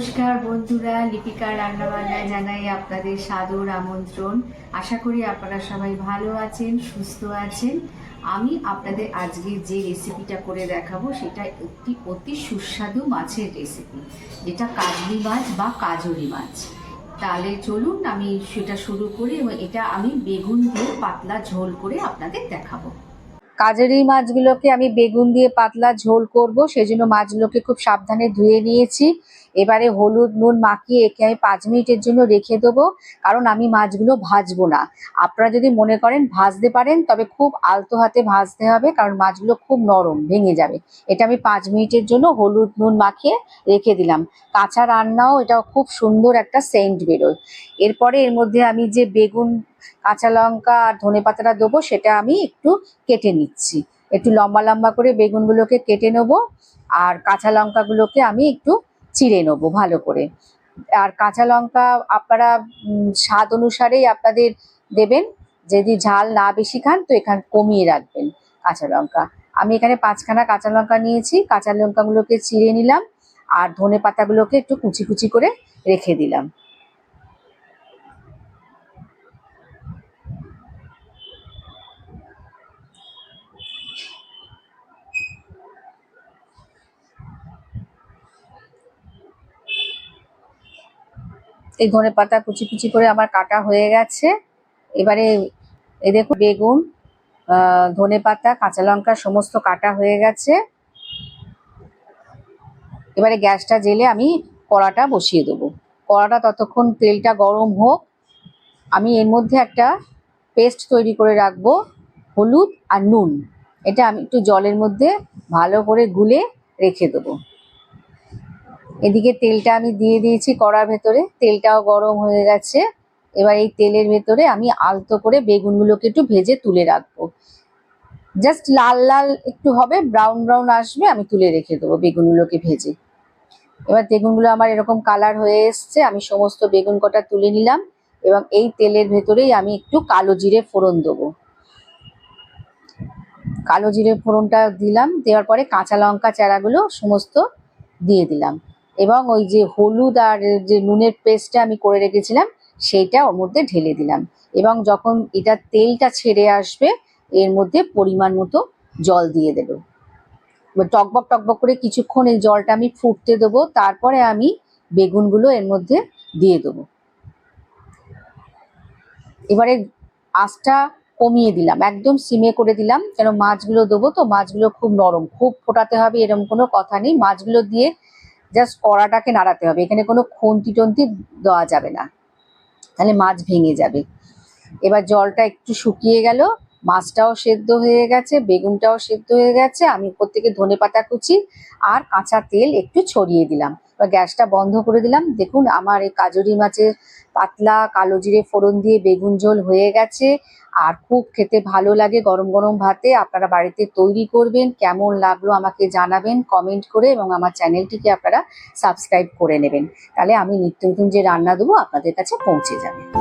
নমস্কার বন্ধুরা, লিপিকা রান্নাবান্নায় জানাই আপনাদের সাদর আমন্ত্রণ। আশা করি আপনারা সবাই ভালো আছেন, সুস্থ আছেন। আমি আপনাদের আজকে যে রেসিপিটা করে দেখাবো, সেটা একটি অতি সুস্বাদু মাছের রেসিপি, যেটা কাজলি মাছ বা কাজলি মাছ। তাহলে চলুন আমি সেটা শুরু করি এবং এটা আমি বেগুন দিয়ে পাতলা ঝোল করে আপনাদের দেখাবো। কাজের এই মাছগুলোকে আমি বেগুন দিয়ে পাতলা ঝোল করব, সেজন্য মাছগুলোকে খুব সাবধানে ধুয়ে নিয়েছি। এবারে হলুদ, নুন মাখিয়ে একে আমি পাঁচ মিনিটের জন্য রেখে দেবো, কারণ আমি মাছগুলো ভাজবো না। আপনারা যদি মনে করেন ভাজতে পারেন, তবে খুব আলতো হাতে ভাজতে হবে, কারণ মাছগুলো খুব নরম, ভেঙে যাবে। এটা আমি পাঁচ মিনিটের জন্য হলুদ, নুন মাখিয়ে রেখে দিলাম। কাঁচা রান্নাও এটা খুব সুন্দর একটা সেন্ট বেরোয়। এরপরে এর মধ্যে আমি যে বেগুন, কাঁচা লঙ্কা আর ধনে পাতাটা দেবো, সেটা আমি একটু কেটে নিচ্ছি। একটু লম্বা লম্বা করে বেগুনগুলোকে কেটে নেব, আর কাঁচা লঙ্কাগুলোকে আমি একটু চিড়ে নেব, ভালো করে। আর কাঁচা লঙ্কা আপনারা স্বাদ অনুসারেই আপনাদের দেবেন। যদি ঝাল না বেশি খান, তো এখান কমিয়ে রাখবেন কাঁচা লঙ্কা। আমি এখানে পাঁচখানা কাঁচা লঙ্কা নিয়েছি। কাঁচা লঙ্কাগুলোকে চিড়ে নিলাম, আর ধনে পাতাগুলোকে একটু কুচি কুচি করে রেখে দিলাম। এই ধনে পাতা কুচি কুচি করে আমার কাটা হয়ে গেছে। এবারে এই দেখুন, বেগুন ধনে পাতা, কাঁচা লঙ্কা সমস্ত কাটা হয়ে গেছে। এবারে গ্যাসটা জেলে আমি কড়াটা বসিয়ে দেবো। কড়াটা ততক্ষণ তেলটা গরম হোক। আমি এর মধ্যে একটা পেস্ট তৈরি করে রাখব, হলুদ আর নুন। এটা আমি একটু জলের মধ্যে ভালো করে গুলে রেখে দেবো। এদিকে তেলটা আমি দিয়ে দিয়েছি কড়ার ভেতরে, তেলটাও গরম হয়ে গেছে। এবার এই তেলের ভেতরে আমি আলতো করে বেগুনগুলোকে একটু ভেজে তুলে রাখব। জাস্ট লাল লাল একটু হবে, ব্রাউন ব্রাউন আসবে, আমি তুলে রেখে দেবো বেগুনগুলোকে ভেজে। এবার বেগুনগুলো আমার এরকম কালার হয়ে এসছে, আমি সমস্ত বেগুন কটা তুলে নিলাম এবং এই তেলের ভেতরেই আমি একটু কালো জিরে ফোড়ন দেবো। কালো জিরে ফোড়নটা দিলাম, দেওয়ার পরে কাঁচা লঙ্কা চারাগুলো সমস্ত দিয়ে দিলাম। এবং ওই যে হলুদ আর যে নুনের পেস্টটা আমি করে রেখেছিলাম, সেইটা ওর মধ্যে ঢেলে দিলাম। এবং যখন এটা তেলটা ছেড়ে আসবে, এর মধ্যে পরিমাণ মতো জল দিয়ে দেবো। টকবক টকবক করে কিছুক্ষণ এই জলটা আমি ফুটতে দেবো, তারপরে আমি বেগুনগুলো এর মধ্যে দিয়ে দেবো। এবারে আঁচটা কমিয়ে দিলাম, একদম সিমে করে দিলাম, কেন মাছগুলো দেবো তো, মাছগুলো খুব নরম, খুব ফোটাতে হবে এরকম কোনো কথা নেই। মাছগুলো দিয়ে জাস্ট কড়াটাকে নাড়াতে হবে। এখানে কোনো খুন্তি টন্তি দেওয়া যাবে না। তাহলে মাছ ভেঙে যাবে। এবার জলটা একটু শুকিয়ে গেল। মাছটাও সেদ্ধ হয়ে গেছে, বেগুনটাও সেদ্ধ হয়ে গেছে। আমি উপর থেকে ধনে পাতা কুচি আর কাঁচা তেল একটু ছড়িয়ে দিলাম। এবার গ্যাসটা বন্ধ করে দিলাম। দেখুন, আমার এই কাজরি মাছের পাতলা কালো জিরে ফোড়ন দিয়ে বেগুন ঝোল হয়ে গেছে। আর খুব খেতে ভালো লাগে গরম গরম ভাতে। আপনারা বাড়িতে তৈরি করবেন, কেমন লাগল আমাকে জানাবেন কমেন্ট করে এবং আমার চ্যানেলটিকে আপনারা সাবস্ক্রাইব করে নেবেন। তাহলে আমি নিত্য নতুন যে রান্না দেবো আপনাদের কাছে পৌঁছে যাবে।